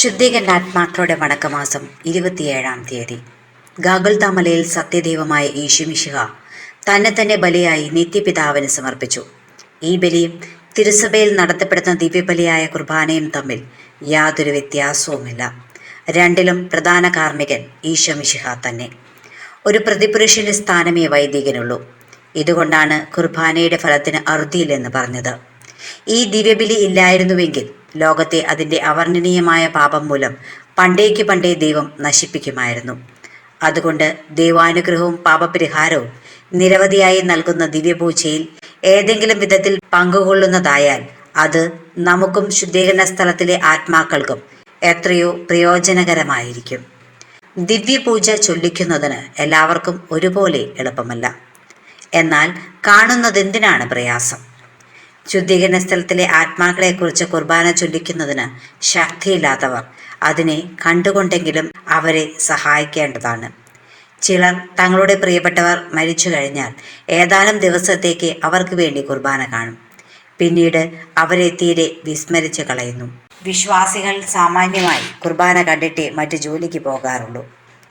ശുദ്ധീകരണാത്മാക്കളുടെ വടക്കമാസം ഇരുപത്തിയേഴാം തീയതി. ഗാഗുൽതാമലയിൽ സത്യദൈവമായ ഈശുമിശിഹ തന്നെ തന്നെ ബലിയായി നിത്യപിതാവിന് സമർപ്പിച്ചു. ഈ ബലിയും തിരുസഭയിൽ നടത്തപ്പെടുന്ന ദിവ്യബലിയായ കുർബാനയും തമ്മിൽ യാതൊരു വ്യത്യാസവുമില്ല. രണ്ടിലും പ്രധാന കാർമ്മികൻ ഈശോമിഷിഹ തന്നെ. ഒരു പ്രതിപുരുഷന്റെ സ്ഥാനമേ വൈദികനുള്ളൂ. ഇതുകൊണ്ടാണ് കുർബാനയുടെ ഫലത്തിന് അറുതിയില്ലെന്ന് പറഞ്ഞത്. ഈ ദിവ്യബലി ഇല്ലായിരുന്നുവെങ്കിൽ ലോകത്തെ അതിന്റെ അവർണനീയമായ പാപം മൂലം പണ്ടേക്ക് പണ്ടേ ദൈവം നശിപ്പിക്കുമായിരുന്നു. അതുകൊണ്ട് ദൈവാനുഗ്രഹവും പാപപരിഹാരവും നിരവധിയായി നൽകുന്ന ദിവ്യപൂജയിൽ ഏതെങ്കിലും വിധത്തിൽ പങ്കുകൊള്ളുന്നതായാൽ അത് നമുക്കും ശുദ്ധീകരണ സ്ഥലത്തിലെ ആത്മാക്കൾക്കും എത്രയോ പ്രയോജനകരമായിരിക്കും. ദിവ്യപൂജ ചൊല്ലിക്കുന്നതിന് എല്ലാവർക്കും ഒരുപോലെ എളുപ്പമല്ല. എന്നാൽ കാണുന്നതെന്തിനാണ് പ്രയാസം? ശുദ്ധീകരണ സ്ഥലത്തിലെ ആത്മാക്കളെക്കുറിച്ച് കുർബാന ചൊല്ലിക്കുന്നതിന് ശക്തിയില്ലാത്തവർ അതിനെ കണ്ടുകൊണ്ടെങ്കിലും അവരെ സഹായിക്കേണ്ടതാണ്. ചിലർ തങ്ങളുടെ പ്രിയപ്പെട്ടവർ മരിച്ചു കഴിഞ്ഞാൽ ഏതാനും ദിവസത്തേക്ക് അവർക്ക് വേണ്ടി കുർബാന കാണും. പിന്നീട് അവരെ തീരെ വിസ്മരിച്ചു കളയുന്നു. വിശ്വാസികൾ സാമാന്യമായി കുർബാന കണ്ടിട്ടേ മറ്റു ജോലിക്ക് പോകാറുള്ളൂ.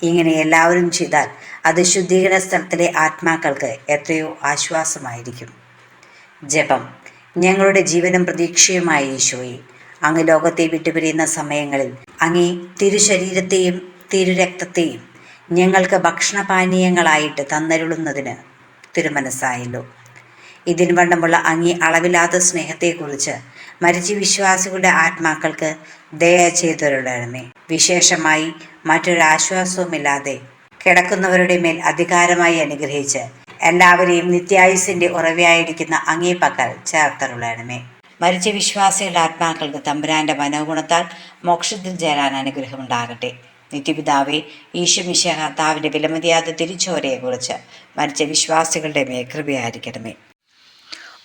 ഇങ്ങനെ എല്ലാവരും ചെയ്താൽ അത് ശുദ്ധീകരണ സ്ഥലത്തിലെ ആത്മാക്കൾക്ക് എത്രയോ ആശ്വാസമായിരിക്കും. ജപം. ഞങ്ങളുടെ ജീവനും പ്രതീക്ഷയുമായ ഈശോയെ അങ്ങ് ലോകത്തെ വിട്ടുപിരിയുന്ന സമയങ്ങളിൽ അങ്ങേ തിരുശരീരത്തെയും തിരുരക്തത്തെയും ഞങ്ങൾക്ക് ഭക്ഷണപാനീയങ്ങളായിട്ട് തന്നരുളുന്നതിന് തിരുമനസ്സായല്ലോ. ഇതിന് വണ്ണമുള്ള അങ്ങേ അളവില്ലാത്ത സ്നേഹത്തെക്കുറിച്ച് മരിച്ച വിശ്വാസികളുടെ ആത്മാക്കൾക്ക് ദയ ചെയ്തൊരുടണമേ വിശേഷമായി മറ്റൊരാശ്വാസവുമില്ലാതെ കിടക്കുന്നവരുടെ മേൽ അധികാരമായി അനുഗ്രഹിച്ച് എല്ലാവരെയും നിത്യായുസിന്റെ ഉറവയായിരിക്കുന്ന അങ്ങേ പക്കൽ ചേർത്തരുളണമേ. മരിച്ച വിശ്വാസികളുടെ ആത്മാക്കൾക്ക് തമ്പുരാന്റെ മനോഗുണത്താൽ മോക്ഷത്തിൽ ചേരാൻ അനുഗ്രഹമുണ്ടാകട്ടെ. നിത്യപിതാവെ ഈശുമിശ കർത്താവിന്റെ വിലമതിയാത്ത തിരിച്ചോരയെക്കുറിച്ച് മരിച്ച വിശ്വാസികളുടെ മേ കൃപയായിരിക്കണമേ.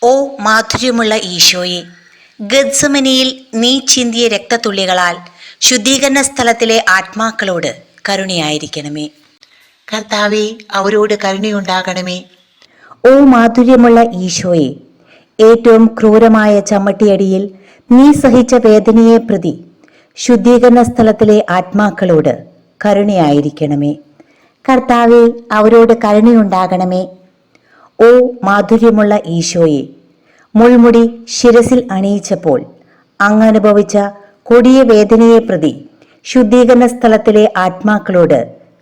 ഓ മാധുര്യമുള്ള ഈശോയെ ഗദ്സമനിയിൽ നീ ചിന്തിയ രക്തത്തുള്ളികളാൽ ശുദ്ധീകരണ സ്ഥലത്തിലെ ആത്മാക്കളോട് കരുണയായിരിക്കണമേ. കർത്താവെ അവരോട് കരുണയുണ്ടാകണമേ. ഓ മാധുര്യമുള്ള ഈശോയെ ഏറ്റവും ക്രൂരമായ ചമ്മട്ടിയടിയിൽ നീ സഹിച്ച വേദനയെ പ്രതി ശുദ്ധീകരണ സ്ഥലത്തിലെ ആത്മാക്കളോട് കരുണയായിരിക്കണമേ. കർത്താവെ അവരോട് കരുണയുണ്ടാകണമേ. ഓ മാധുര്യമുള്ള ഈശോയെ മുൾമുടി ശിരസിൽ അണിയിച്ചപ്പോൾ അങ്ങ് അനുഭവിച്ച കൊടിയ വേദനയെ പ്രതി ശുദ്ധീകരണ സ്ഥലത്തിലെ ആത്മാക്കളോട്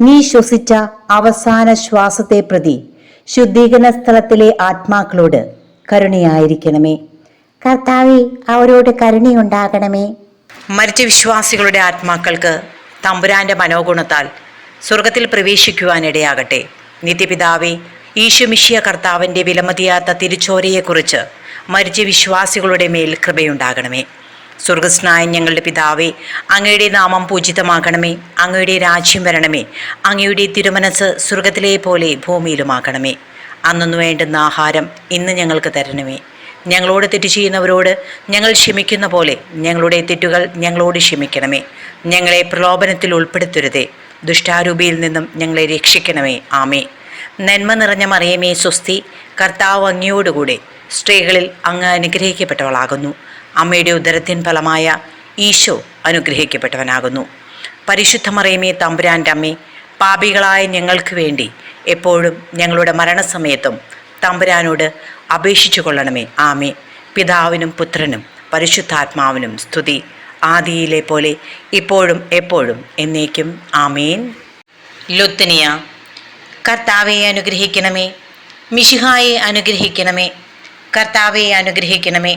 നീ ശ്വസിച്ച അവസാന ശ്വാസത്തെ പ്രതി ശുദ്ധീകരണ സ്ഥലത്തിലെ ആത്മാക്കളോട് കരുണയായിരിക്കണമേ. കർത്താവെ അവരോട് കരുണയുണ്ടാകണമേ. മരിച്ച വിശ്വാസികളുടെ ആത്മാക്കൾക്ക് തമ്പുരാന്റെ മനോഗുണത്താൽ സ്വർഗത്തിൽ പ്രവേശിക്കുവാനിടയാകട്ടെ. നിത്യപിതാവേ ഈശുമിഷ്യ കർത്താവിന്റെ വിലമതിയാത്ത തിരിച്ചോരയെക്കുറിച്ച് മരിച്ച വിശ്വാസികളുടെ മേൽ കൃപയുണ്ടാകണമേ. സ്വർഗസ്നായ ഞങ്ങളുടെ പിതാവേ അങ്ങയുടെ നാമം പൂജിതമാകണമേ അങ്ങയുടെ രാജ്യം വരണമേ അങ്ങയുടെ തിരുമനസ് സ്വർഗത്തിലെ പോലെ ഭൂമിയിലുമാകണമേ. അന്നു വേണ്ടുന്ന ആഹാരം ഇന്ന് ഞങ്ങൾക്ക് തരണമേ. ഞങ്ങളോട് തെറ്റ് ചെയ്യുന്നവരോട് ഞങ്ങൾ ക്ഷമിക്കുന്ന പോലെ ഞങ്ങളുടെ തെറ്റുകൾ ഞങ്ങളോട് ക്ഷമിക്കണമേ. ഞങ്ങളെ പ്രലോഭനത്തിൽ ഉൾപ്പെടുത്തരുതേ. ദുഷ്ടാരൂപിയിൽ നിന്നും ഞങ്ങളെ രക്ഷിക്കണമേ. ആമേ നന്മ നിറഞ്ഞ മറിയമേ സ്വസ്തി കർത്താവ് അങ്ങയോടുകൂടെ സ്ത്രീകളിൽ അങ്ങ് അനുഗ്രഹിക്കപ്പെട്ടവളാകുന്നു. അമ്മയുടെ ഉദരത്തിൻ ഫലമായ ഈശോ അനുഗ്രഹിക്കപ്പെട്ടവനാകുന്നു. പരിശുദ്ധ മറിയമേ തമ്പുരാന്റെ അമ്മേ പാപികളായ ഞങ്ങൾക്ക് വേണ്ടി എപ്പോഴും ഞങ്ങളുടെ മരണസമയത്തും തമ്പുരാനോട് അപേക്ഷിച്ചു കൊള്ളണമേ. ആമേ പിതാവിനും പുത്രനും പരിശുദ്ധാത്മാവിനും സ്തുതി. ആദിയിലെ പോലെ ഇപ്പോഴും എപ്പോഴും എന്നേക്കും. ആമേൻ. ലുത്തനിയ കർത്താവെ അനുഗ്രഹിക്കണമേ. മിഷിഹായെ അനുഗ്രഹിക്കണമേ. കർത്താവെ അനുഗ്രഹിക്കണമേ.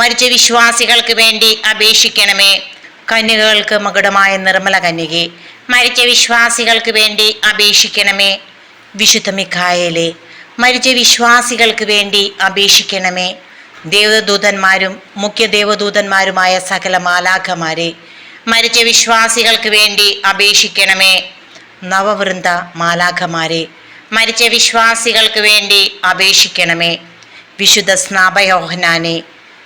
മരിച്ച വിശ്വാസികൾക്ക് വേണ്ടി അപേക്ഷിക്കണമേ. കന്യകകൾക്ക് മകുടമായ നിർമ്മല കന്യകെ മരിച്ച വിശ്വാസികൾക്ക് വേണ്ടി അപേക്ഷിക്കണമേ. വിശുദ്ധ മിഖായേലെ മരിച്ച വിശ്വാസികൾക്ക് വേണ്ടി അപേക്ഷിക്കണമേ. ദേവദൂതന്മാരും മുഖ്യ ദേവദൂതന്മാരുമായ സകല മാലാഖമാരെ മരിച്ച വിശ്വാസികൾക്ക് വേണ്ടി അപേക്ഷിക്കണമേ. നവവൃന്ദ മാലാഖമാരെ മരിച്ച വിശ്വാസികൾക്ക് വേണ്ടി അപേക്ഷിക്കണമേ. വിശുദ്ധ സ്നാപയോഹനാനെ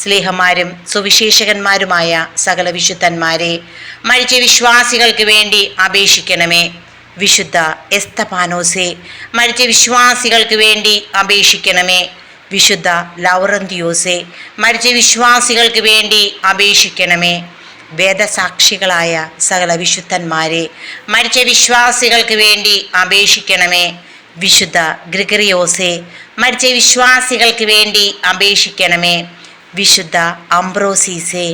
സ്നേഹന്മാരും സുവിശേഷകന്മാരുമായ സകല വിശുദ്ധന്മാരെ മരിച്ച വിശ്വാസികൾക്ക് വേണ്ടി അപേക്ഷിക്കണമേ. വിശുദ്ധ എസ്തപാനോസെ മരിച്ച വിശ്വാസികൾക്ക് വേണ്ടി അപേക്ഷിക്കണമേ. വിശുദ്ധ ലൗറന്തിയോസെ മരിച്ച വിശ്വാസികൾക്ക് വേണ്ടി അപേക്ഷിക്കണമേ. വേദസാക്ഷികളായ സകല വിശുദ്ധന്മാരെ മരിച്ച വിശ്വാസികൾക്ക് വേണ്ടി അപേക്ഷിക്കണമേ. വിശുദ്ധ ഗ്രിഗറിയോസെ മരിച്ച വിശ്വാസികൾക്ക് വേണ്ടി അപേക്ഷിക്കണമേ. വിശുദ്ധ അംബ്രോസീസെ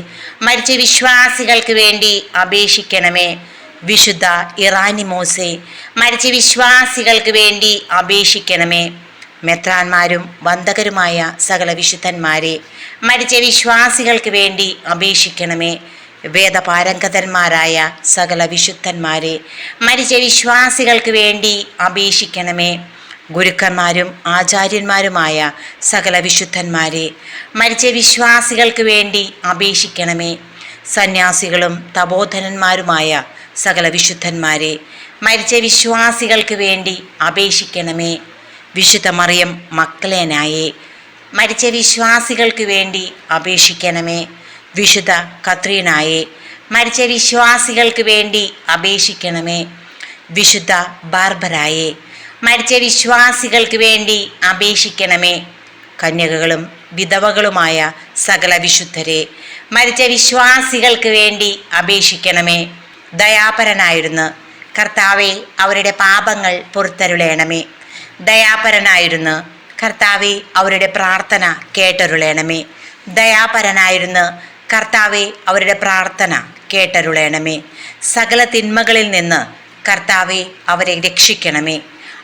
മരിച്ച വിശ്വാസികൾക്ക് വേണ്ടി അപേക്ഷിക്കണമേ. വിശുദ്ധ ഇറാനിമോസെ മരിച്ച വിശ്വാസികൾക്ക് വേണ്ടി അപേക്ഷിക്കണമേ. മെത്രാന്മാരും വന്ദകരുമായ സകല വിശുദ്ധന്മാരെ മരിച്ച വിശ്വാസികൾക്ക് വേണ്ടി അപേക്ഷിക്കണമേ. വേദപാരംഗതന്മാരായ സകല വിശുദ്ധന്മാരെ മരിച്ച വിശ്വാസികൾക്ക് വേണ്ടി അപേക്ഷിക്കണമേ. ഗുരുക്കന്മാരും ആചാര്യന്മാരുമായ സകല വിശുദ്ധന്മാരെ മരിച്ച വിശ്വാസികൾക്ക് വേണ്ടി അപേക്ഷിക്കണമേ. സന്യാസികളും തപോധനന്മാരുമായ സകല വിശുദ്ധന്മാരെ മരിച്ച വിശ്വാസികൾക്ക് വേണ്ടി അപേക്ഷിക്കണമേ. വിശുദ്ധ മറിയം മക്കളേനായെ മരിച്ച വിശ്വാസികൾക്ക് വേണ്ടി അപേക്ഷിക്കണമേ. വിശുദ്ധ കത്രീനായെ മരിച്ച വിശ്വാസികൾക്ക് വേണ്ടി അപേക്ഷിക്കണമേ. വിശുദ്ധ ബാർബരായെ മരിച്ച വിശ്വാസികൾക്ക് വേണ്ടി അപേക്ഷിക്കണമേ. കന്യകകളും വിധവകളുമായ സകല വിശുദ്ധരെ മരിച്ച വിശ്വാസികൾക്ക് വേണ്ടി അപേക്ഷിക്കണമേ. ദയാപരനായിരുന്നു കർത്താവെ അവരുടെ പാപങ്ങൾ പുറത്തരുളേണമേ. ദയാപരനായിരുന്നു കർത്താവെ അവരുടെ പ്രാർത്ഥന കേട്ടരുളേണമേ. ദയാപരനായിരുന്നു കർത്താവെ അവരുടെ പ്രാർത്ഥന കേട്ടരുളേണമേ. സകല തിന്മകളിൽ നിന്ന് കർത്താവെ അവരെ രക്ഷിക്കണമേ.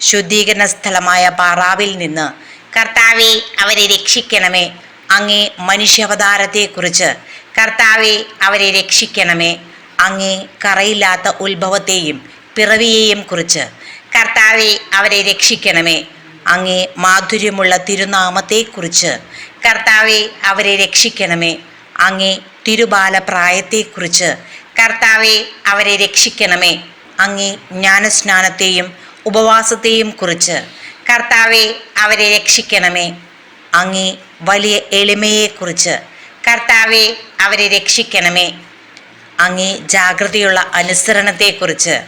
ശുദ്ധീകരണ സ്ഥലമായ പാറാവിൽ നിന്ന് കർത്താവെ അവരെ രക്ഷിക്കണമേ. അങ്ങേ മനുഷ്യാവതാരത്തെക്കുറിച്ച് കർത്താവെ അവരെ രക്ഷിക്കണമേ. അങ്ങേ കറയില്ലാത്ത ഉത്ഭവത്തെയും പിറവിയെയും കുറിച്ച് കർത്താവെ അവരെ രക്ഷിക്കണമേ. അങ്ങേ മാധുര്യമുള്ള തിരുനാമത്തെക്കുറിച്ച് കർത്താവെ അവരെ രക്ഷിക്കണമേ. അങ്ങേ തിരുബാല പ്രായത്തെക്കുറിച്ച് കർത്താവെ അവരെ രക്ഷിക്കണമേ. അങ്ങേ ജ്ഞാനസ്നാനത്തെയും ഉപവാസത്തെയും കുറിച്ച്. കർത്താവെ അവരെ രക്ഷിക്കണമേ. അങ്ങേ വലിയ എളിമയെക്കുറിച്ച്. കർത്താവെ അവരെ രക്ഷിക്കണമേ. അങ്ങേ ജാഗ്രതയുള്ള അനുസരണത്തെക്കുറിച്ച്.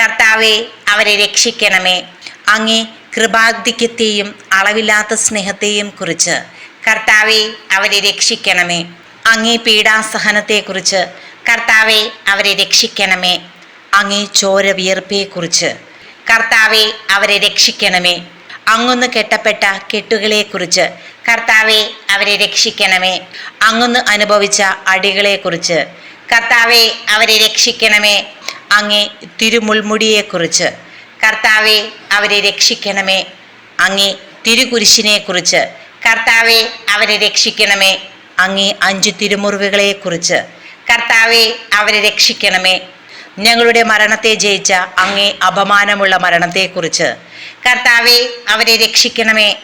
കർത്താവെ അവരെ രക്ഷിക്കണമേ. അങ്ങേ കൃപാധിക്യത്തെയും അളവില്ലാത്ത സ്നേഹത്തെയും കുറിച്ച്. കർത്താവെ അവരെ രക്ഷിക്കണമേ. അങ്ങേ പീഡാസഹനത്തെക്കുറിച്ച്. കർത്താവെ അവരെ രക്ഷിക്കണമേ. അങ്ങേ ചോര വിയർപ്പയെക്കുറിച്ച് കർത്താവെ അവരെ രക്ഷിക്കണമേ. അങ്ങൊന്ന് കെട്ടപ്പെട്ട കെട്ടുകളെ കുറിച്ച് കർത്താവെ അവരെ രക്ഷിക്കണമേ. അങ്ങൊന്ന് അനുഭവിച്ച അടികളെ കുറിച്ച് കർത്താവെ അവരെ രക്ഷിക്കണമേ. അങ്ങേ തിരുമുൾമുടിയെക്കുറിച്ച്. കർത്താവെ അവരെ രക്ഷിക്കണമേ. അങ്ങേ തിരുകുരിശിനെക്കുറിച്ച്. കർത്താവെ അവരെ രക്ഷിക്കണമേ. അങ്ങേ അഞ്ചു തിരുമുറിവുകളെക്കുറിച്ച്. കർത്താവെ അവരെ രക്ഷിക്കണമേ. ഞങ്ങളുടെ മരണത്തെ ജയിച്ച അങ്ങേ അപമാനമുള്ള മരണത്തെക്കുറിച്ച്. കർത്താവെ അവരെ രക്ഷിക്കണമേ.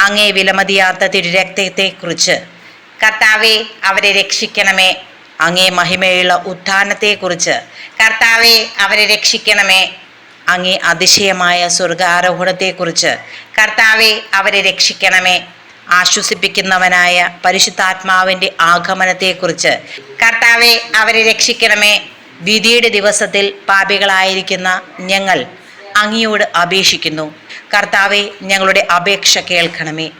അങ്ങേ വിലമതിയാത്ത തിരുരക്തത്തെക്കുറിച്ച്. കർത്താവെ അവരെ രക്ഷിക്കണമേ. അങ്ങേ മഹിമയുള്ള ഉത്ഥാനത്തെക്കുറിച്ച്. കർത്താവെ അവരെ രക്ഷിക്കണമേ. അങ്ങേ അതിശയമായ സ്വർഗാരോഹണത്തെക്കുറിച്ച്. കർത്താവെ അവരെ രക്ഷിക്കണമേ. ആശ്വസിപ്പിക്കുന്നവനായ പരിശുദ്ധാത്മാവിന്റെ ആഗമനത്തെക്കുറിച്ച്. കർത്താവെ അവരെ രക്ഷിക്കണമേ. വിധിയുടെ ദിവസത്തിൽ പാപികളായിരിക്കുന്ന ഞങ്ങൾ അങ്ങയോട് അപേക്ഷിക്കുന്നു. കർത്താവെ ഞങ്ങളുടെ അപേക്ഷ കേൾക്കണമേ.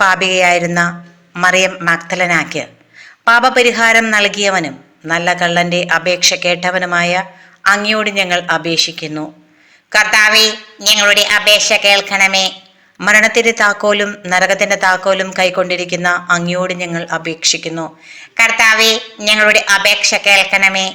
പാപികയായിരുന്ന മറിയം മക്തലനാക്ക് പാപപരിഹാരം നൽകിയവനും നല്ല കള്ളന്റെ അപേക്ഷ കേട്ടവനുമായ അങ്ങയോട് ഞങ്ങൾ അപേക്ഷിക്കുന്നു. കർത്താവെ ഞങ്ങളുടെ അപേക്ഷ കേൾക്കണമേ. മരണത്തിന്റെ താക്കോലും നരകത്തിന്റെ താക്കോലും കൈക്കൊണ്ടിരിക്കുന്ന അങ്ങയോട് ഞങ്ങൾ അപേക്ഷിക്കുന്നു. കർത്താവെ ഞങ്ങളുടെ അപേക്ഷ കേൾക്കണമേ.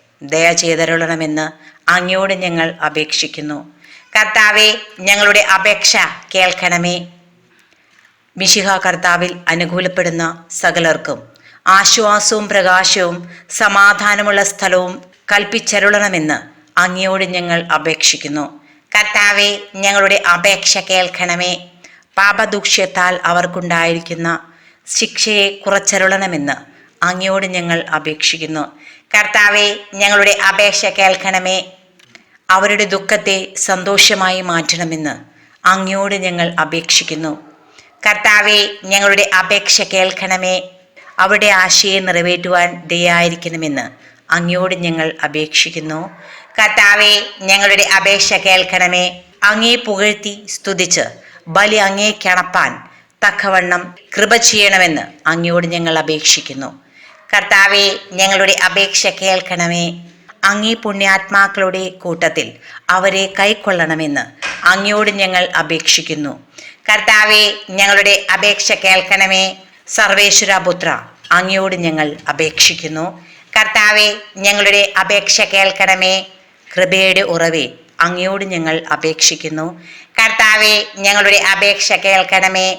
ദയ ചെയ്തരുളണമെന്ന് അങ്ങയോട് ഞങ്ങൾ അപേക്ഷിക്കുന്നു. കർത്താവെ ഞങ്ങളുടെ അപേക്ഷ കേൾക്കണമേ. മിശിഹ കർത്താവിൽ അനുകൂലപ്പെടുന്ന സകലർക്കും ആശ്വാസവും പ്രകാശവും സമാധാനമുള്ള സ്ഥലവും കൽപ്പിച്ചരുളണമെന്ന് അങ്ങയോട് ഞങ്ങൾ അപേക്ഷിക്കുന്നു. കർത്താവെ ഞങ്ങളുടെ അപേക്ഷ കേൾക്കണമേ. പാപദൂക്ഷ്യത്താൽ അവർക്കുണ്ടായിരിക്കുന്ന ശിക്ഷയെ കുറച്ചരുളണമെന്ന് അങ്ങയോട് ഞങ്ങൾ അപേക്ഷിക്കുന്നു. കർത്താവെ ഞങ്ങളുടെ അപേക്ഷ കേൾക്കണമേ. അവരുടെ ദുഃഖത്തെ സന്തോഷമായി മാറ്റണമെന്ന് അങ്ങയോട് ഞങ്ങൾ അപേക്ഷിക്കുന്നു. കർത്താവെ ഞങ്ങളുടെ അപേക്ഷ കേൾക്കണമേ. അവരുടെ ആശയെ നിറവേറ്റുവാൻ ദയായിരിക്കണമെന്ന് അങ്ങയോട് ഞങ്ങൾ അപേക്ഷിക്കുന്നു. കർത്താവെ ഞങ്ങളുടെ അപേക്ഷ കേൾക്കണമേ. അങ്ങേ പുകഴ്ത്തി സ്തുതിച്ച് ബലി അങ്ങേ കിണപ്പാൻ തക്കവണ്ണം കൃപ ചെയ്യണമെന്ന് അങ്ങയോട് ഞങ്ങൾ അപേക്ഷിക്കുന്നു. കർത്താവെ ഞങ്ങളുടെ അപേക്ഷ കേൾക്കണമേ. അങ്ങേ പുണ്യാത്മാക്കളുടെ കൂട്ടത്തിൽ അവരെ കൈക്കൊള്ളണമെന്ന് അങ്ങയോട് ഞങ്ങൾ അപേക്ഷിക്കുന്നു. കർത്താവെ ഞങ്ങളുടെ അപേക്ഷ കേൾക്കണമേ. സർവേശ്വരപുത്ര അങ്ങയോട് ഞങ്ങൾ അപേക്ഷിക്കുന്നു. കർത്താവെ ഞങ്ങളുടെ അപേക്ഷ കേൾക്കണമേ. കൃപയുടെ ഉറവേ അങ്ങയോട് ഞങ്ങൾ അപേക്ഷിക്കുന്നു. കർത്താവെ ഞങ്ങളുടെ അപേക്ഷ കേൾക്കണമേ.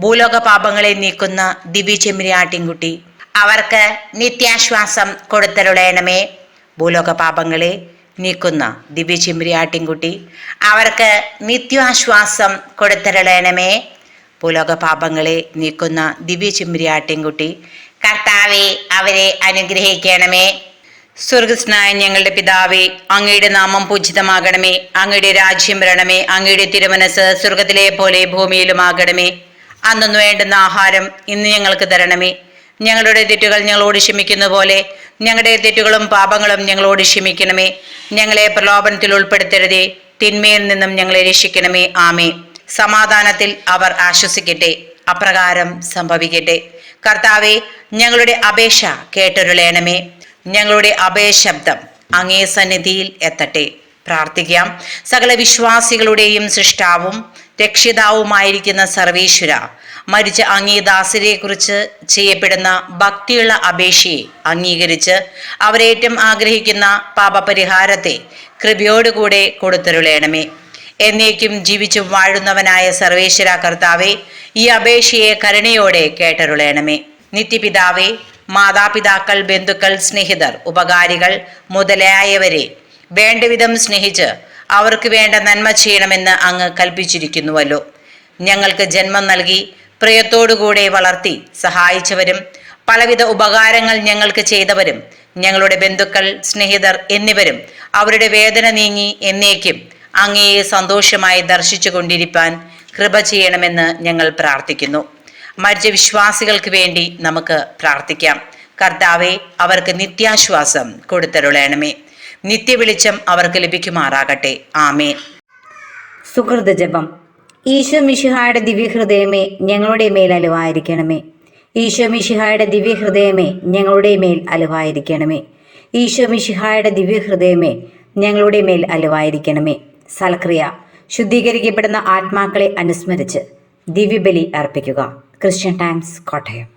ഭൂലോക പാപങ്ങളെ നീക്കുന്ന ദിവ്യ ചെമ്മിരിയാട്ടിൻകുട്ടി അവർക്ക് നിത്യാശ്വാസം കൊടുത്തരുടേണമേ ഭൂലോക പാപങ്ങളെ നീക്കുന്ന ദിവ്യ ചെമ്മിരിയാട്ടിൻകുട്ടി അവർക്ക് നിത്യാശ്വാസം കൊടുത്തരുടേണമേ ഭൂലോക പാപങ്ങളെ നീക്കുന്ന ദിവ്യ ചെമ്മിരിയാട്ടിൻകുട്ടി കർത്താവെ അവരെ അനുഗ്രഹിക്കണമേ. സ്വർഗസ്നായ ഞങ്ങളുടെ പിതാവേ അങ്ങയുടെ നാമം പൂജിതമാകണമേ. അങ്ങയുടെ രാജ്യം വരണമേ. അങ്ങയുടെ തിരുമനസ് സ്വർഗത്തിലെ പോലെ ഭൂമിയിലുമാകണമേ. അന്നു വേണ്ടുന്ന ആഹാരം ഇന്ന് ഞങ്ങൾക്ക് തരണമേ. ഞങ്ങളുടെ തെറ്റുകൾ ഞങ്ങളോട് ക്ഷമിക്കുന്ന പോലെ ഞങ്ങളുടെ തെറ്റുകളും പാപങ്ങളും ഞങ്ങളോട് ക്ഷമിക്കണമേ. ഞങ്ങളെ പ്രലോഭനത്തിൽ ഉൾപ്പെടുത്തരുതേ. തിന്മയിൽ നിന്നും ഞങ്ങളെ രക്ഷിക്കണമേ. ആമേ സമാധാനത്തിൽ അവർ ആശ്വസിക്കട്ടെ. അപ്രകാരം സംഭവിക്കട്ടെ. കർത്താവെ ഞങ്ങളുടെ അപേക്ഷ കേട്ടൊരുളേണമേ. ഞങ്ങളുടെ അഭയശബ്ദം അങ്ങേ സന്നിധിയിൽ എത്തട്ടെ. പ്രാർത്ഥിക്കാം. സകല വിശ്വാസികളുടെയും സൃഷ്ടാവും രക്ഷിതാവുമായിരിക്കുന്ന സർവേശ്വര മരിച്ച അങ്ങീദാസരെ കുറിച്ച് ചെയ്യപ്പെടുന്ന ഭക്തിയുള്ള അപേക്ഷയെ അംഗീകരിച്ച് അവരേറ്റം ആഗ്രഹിക്കുന്ന പാപപരിഹാരത്തെ കൃപയോടുകൂടെ കൊടുത്തരുളേണമേ. എന്നേക്കും ജീവിച്ചു വാഴുന്നവനായ സർവേശ്വര കർത്താവെ ഈ അപേക്ഷയെ കരുണയോടെ കേട്ടരുളേണമേ. നിത്യപിതാവേ മാതാപിതാക്കൾ ബന്ധുക്കൾ സ്നേഹിതർ ഉപകാരികൾ മുതലായവരെ വേണ്ടവിധം സ്നേഹിച്ച് അവർക്ക് വേണ്ട നന്മ ചെയ്യണമെന്ന് അങ്ങ് കൽപ്പിച്ചിരിക്കുന്നുവല്ലോ. ഞങ്ങൾക്ക് ജന്മം നൽകി പ്രിയത്തോടുകൂടെ വളർത്തി സഹായിച്ചവരും പലവിധ ഉപകാരങ്ങൾ ഞങ്ങൾക്ക് ചെയ്തവരും ഞങ്ങളുടെ ബന്ധുക്കൾ സ്നേഹിതർ എന്നിവരും അവരുടെ വേദന നീങ്ങി എന്നേക്കും അങ്ങയെ സന്തോഷമായി ദർശിച്ചു കൊണ്ടിരിക്കാൻ കൃപ ചെയ്യണമെന്ന് ഞങ്ങൾ പ്രാർത്ഥിക്കുന്നു. മരിച്ച വിശ്വാസികൾക്ക് വേണ്ടി നമുക്ക് പ്രാർത്ഥിക്കാം. കർത്താവെ അവർക്ക് നിത്യാശ്വാസം കൊടുത്തരുളയണമേ നിത്യവെളിച്ചം അവർക്ക് ലഭിക്കുമാറാകട്ടെ. ആമേ സുഹൃത ജപം. ഈശോ മിശിഹായുടെ ദിവ്യഹൃദയമേ ഞങ്ങളുടെ മേൽ അലുവായിരിക്കണമേ. ഈശോ മിശിഹായുടെ ദിവ്യഹൃദയമേ ഞങ്ങളുടെ മേൽ അലുവായിരിക്കണമേ. ഈശോ മിശിഹായുടെ ദിവ്യഹൃദയമേ ഞങ്ങളുടെ മേൽ അലുവായിരിക്കണമേ. സൽക്രിയ ശുദ്ധീകരിക്കപ്പെടുന്ന ആത്മാക്കളെ അനുസ്മരിച്ച് ദിവ്യബലി അർപ്പിക്കുക. Christian Times Kottayam.